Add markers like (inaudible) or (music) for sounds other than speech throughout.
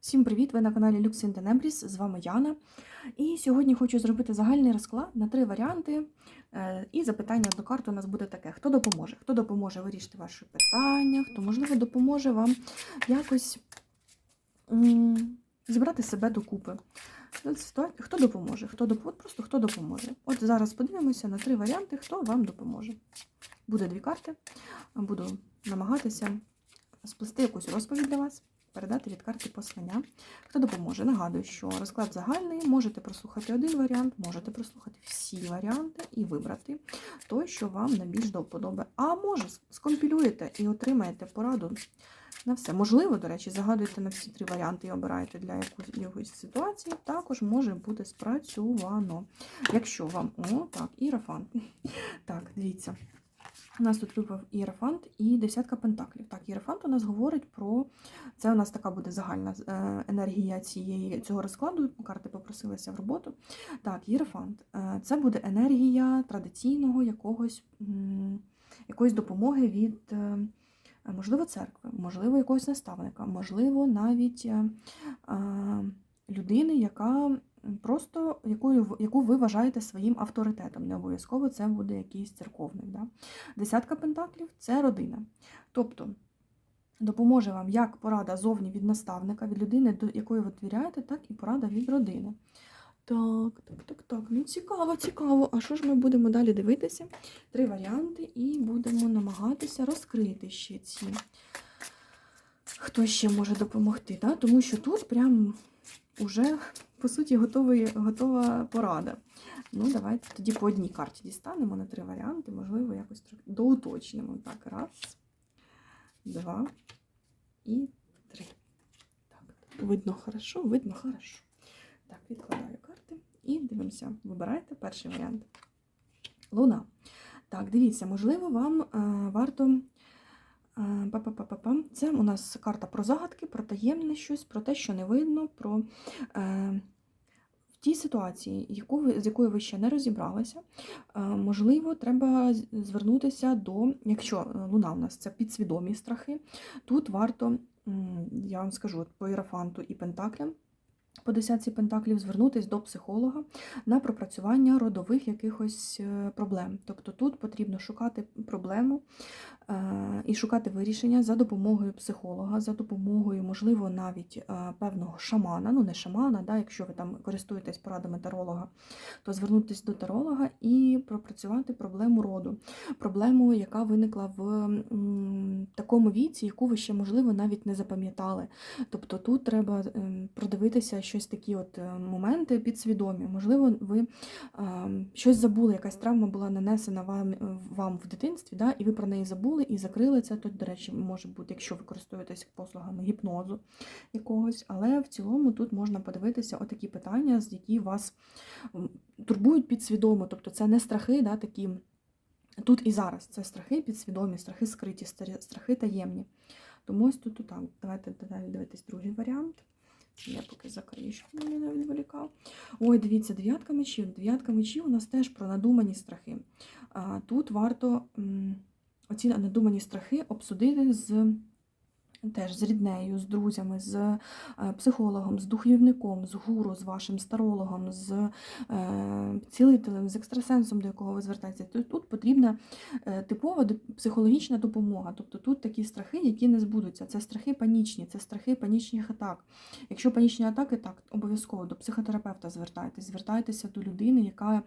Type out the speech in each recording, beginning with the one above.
Всім привіт! Ви на каналі Lux in з вами Яна. І сьогодні хочу зробити загальний розклад на три варіанти. Е, І запитання до карти у нас буде таке: хто допоможе? Хто допоможе вирішити ваші питання, хто, можливо, допоможе вам якось зібрати себе докупи. Хто допоможе? Хто доп... От просто хто допоможе. От зараз подивимося на три варіанти, хто вам допоможе. Буде дві карти. Буду намагатися сплести якусь розповідь для вас передати від карти послання. Хто допоможе? Нагадую, що розклад загальний. Можете прослухати один варіант, можете прослухати всі варіанти і вибрати той, що вам найбільш до вподоби. А може, скомпілюєте і отримаєте пораду на все. Можливо, до речі, загадуєте на всі три варіанти і обираєте для якоїсь, ситуації, також може бути спрацьовано. Якщо вам. О, так, ірафант. (laughs) Так, дивіться. У нас тут випав ієрофант і десятка пентаклів. Так, ієрофант у нас говорить про. Це у нас така буде загальна е, енергія цієї, цього розкладу. Карти попросилися в роботу. Так, ієрофант. Е, Це буде енергія традиційного якогось, якоїсь допомоги від, е, можливо, церкви, можливо, якогось наставника, можливо, навіть людини, яка просто якою, яку ви вважаєте своїм авторитетом. Не обов'язково це буде якийсь церковник. Да? Десятка пентаклів це родина. Тобто допоможе вам як порада зовні від наставника, від людини, до якої ви довіряєте, так і порада від родини. Так, так, так, так. Ну цікаво, цікаво. А що ж ми будемо далі дивитися? Три варіанти, і будемо намагатися розкрити ще ці. Хто ще може допомогти? Да? Тому що тут прям уже, по суті, готовий, готова порада. Ну, давайте тоді по одній карті дістанемо на три варіанти, можливо, якось доуточнимо. Так, раз, два і три. Так, видно хорошо, видно хорошо. Так, відкладаю карти і дивимося. Вибирайте перший варіант. Луна. Так, дивіться, можливо, вам е, варто. е, Па-па-па-па-па. Це у нас карта про загадки, про таємне щось, про те, що не видно, про е, в тій ситуації, яку ви, з якою ви ще не розібралися, е, можливо, треба звернутися до, якщо е, луна у нас це підсвідомі страхи, тут варто, я вам скажу, по ірафанту і пентаклям, по десятці пентаклів звернутися до психолога на пропрацювання родових якихось е, проблем. Тобто тут потрібно шукати проблему е, і шукати вирішення за допомогою психолога, за допомогою, можливо, навіть е, певного шамана, ну не шамана, да, якщо ви там користуєтесь порадами таролога, то звернутися до таролога і пропрацювати проблему роду, проблему, яка виникла в такому віці, яку ви ще, можливо, навіть не запам'ятали. Тобто тут треба ем, продивитися щось такі от е, моменти підсвідомі. Можливо, ви ем, щось забули, якась травма була нанесена вам, вам в дитинстві, да, і ви про неї забули і закрили це. Тут, до речі, може бути, якщо ви користуєтесь послугами гіпнозу якогось, але в цілому тут можна подивитися отакі питання, з які вас турбують підсвідомо. Тобто це не страхи, да, такі. Тут і зараз це страхи підсвідомі, страхи скриті, страхи таємні. Тому ось тут так. Давайте далі дивитись другий варіант. Я поки закрию, щоб мене не відволікав. Ой, дивіться, дев'ятка мечів. Дев'ятка мечів у нас теж про надумані страхи. Тут варто оці надумані страхи обсудити з. Теж з ріднею, з друзями, з е, психологом, з духовником, з гуру, з вашим старологом, з е, цілителем, з екстрасенсом, до якого ви звертаєтеся. Тут, потрібна е, типова психологічна допомога. Тобто тут такі страхи, які не збудуться. Це страхи панічні, це страхи панічних атак. Якщо панічні атаки, так обов'язково до психотерапевта звертайтесь, звертайтеся до людини, яка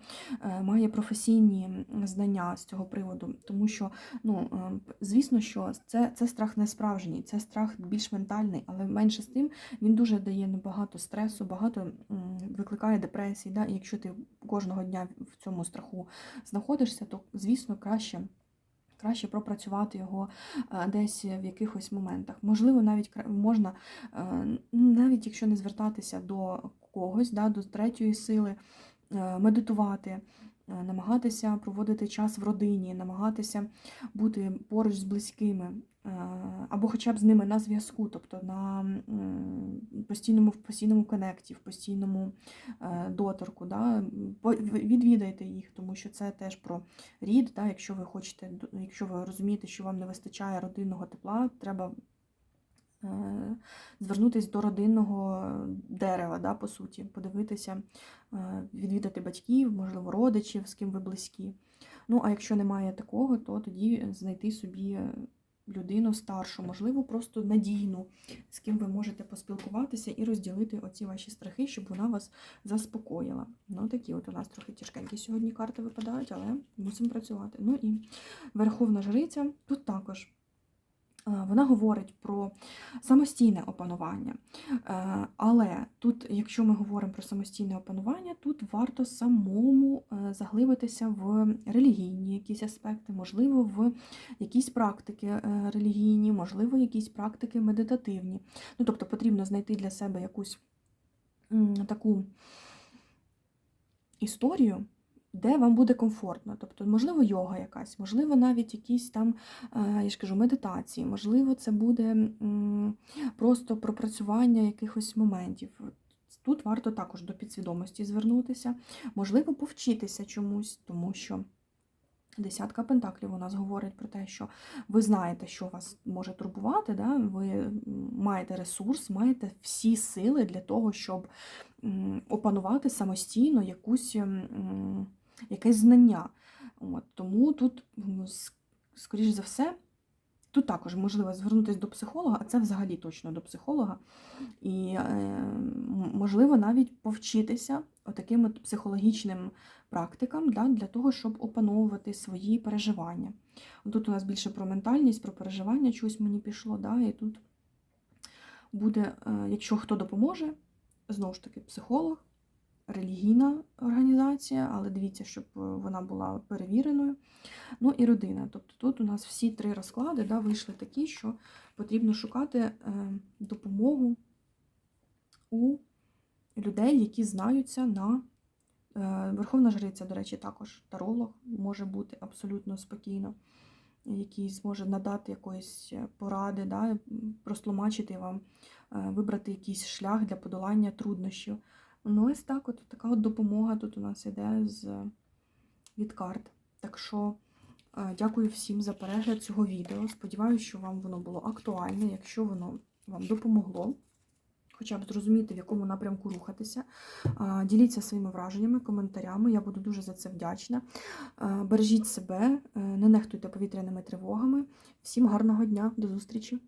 має професійні знання з цього приводу. Тому що, ну, е, звісно, що це, це страх не справжній, це страх більш ментальний, але менше з тим він дуже дає багато стресу, багато викликає депресії. Да? І якщо ти кожного дня в цьому страху знаходишся, то звісно краще. Краще пропрацювати його е, десь в якихось моментах. Можливо, навіть можна, е, навіть якщо не звертатися до когось, да, до третьої сили, медитувати, е, намагатися проводити час в родині, намагатися бути поруч з близькими, е, або хоча б з ними на зв'язку, тобто на постійному, в постійному конекті, в постійному е, доторку. Да? Відвідайте їх, тому що це теж про рід. Да? Якщо ви хочете, якщо ви розумієте, що вам не вистачає родинного тепла, треба е, звернутися до родинного дерева, да, по суті, подивитися, е, відвідати батьків, можливо, родичів, з ким ви близькі. Ну, а якщо немає такого, то тоді знайти собі людину старшу, можливо, просто надійну, з ким ви можете поспілкуватися і розділити оці ваші страхи, щоб вона вас заспокоїла. Ну, такі от у нас трохи тяжкенькі сьогодні карти випадають, але мусимо працювати. Ну і Верховна Жриця тут також. Е, Вона говорить про самостійне опанування. Е, Але тут, якщо ми говоримо про самостійне опанування, тут варто самому е, заглибитися в релігійні якісь аспекти, можливо, в якісь практики релігійні, можливо, якісь практики медитативні. Ну, тобто потрібно знайти для себе якусь таку історію, де вам буде комфортно. Тобто, можливо, йога якась, можливо, навіть якісь там, е, я ж кажу, медитації, можливо, це буде просто пропрацювання якихось моментів. Тут варто також до підсвідомості звернутися, можливо, повчитися чомусь, тому що. Десятка пентаклів у нас говорить про те, що ви знаєте, що вас може турбувати, да? ви маєте ресурс, маєте всі сили для того, щоб опанувати самостійно якусь, якесь знання. От, тому тут, скоріш за все, тут також можливо звернутися до психолога, а це взагалі точно до психолога. І е, можливо навіть повчитися таким от психологічним практикам да, для того, щоб опановувати свої переживання. Тут у нас більше про ментальність, про переживання чогось мені пішло, да, і тут буде, е, якщо хто допоможе, знову ж таки, психолог, релігійна організація, але дивіться, щоб е, вона була перевіреною. Ну і родина. Тобто тут у нас всі три розклади да, вийшли такі, що потрібно шукати е, допомогу у людей, які знаються на е, Верховна Жриця, до речі, також таролог може бути абсолютно спокійно, який зможе надати якоїсь поради, да, м, вам, вибрати якийсь шлях для подолання труднощів. Ну, ось так, от така от допомога тут у нас іде з, від карт. Так що е, дякую всім за перегляд цього відео. Сподіваюся, що вам воно було актуальне, якщо воно вам допомогло. Хоча б зрозуміти, в якому напрямку рухатися. Діліться своїми враженнями, коментарями. Я буду дуже за це вдячна. Бережіть себе, е, не нехтуйте повітряними тривогами. Всім гарного дня, до зустрічі!